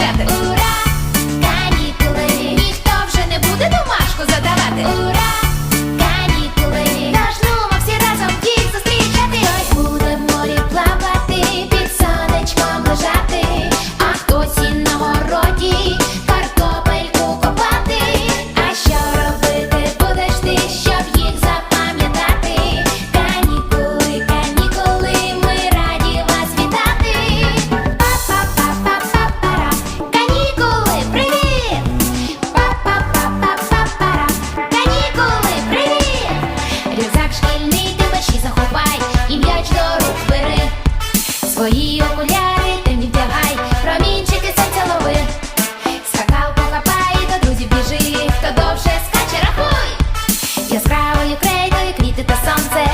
Urate, urate штани дивачі захопай і м'яч до рук бери. Свої окуляри, темні вдягай, промінчики серця лови, скакалку хапай, до друзів біжи, хто довше скаче, рахуй. Яскравою крейдою, квіти та сонце.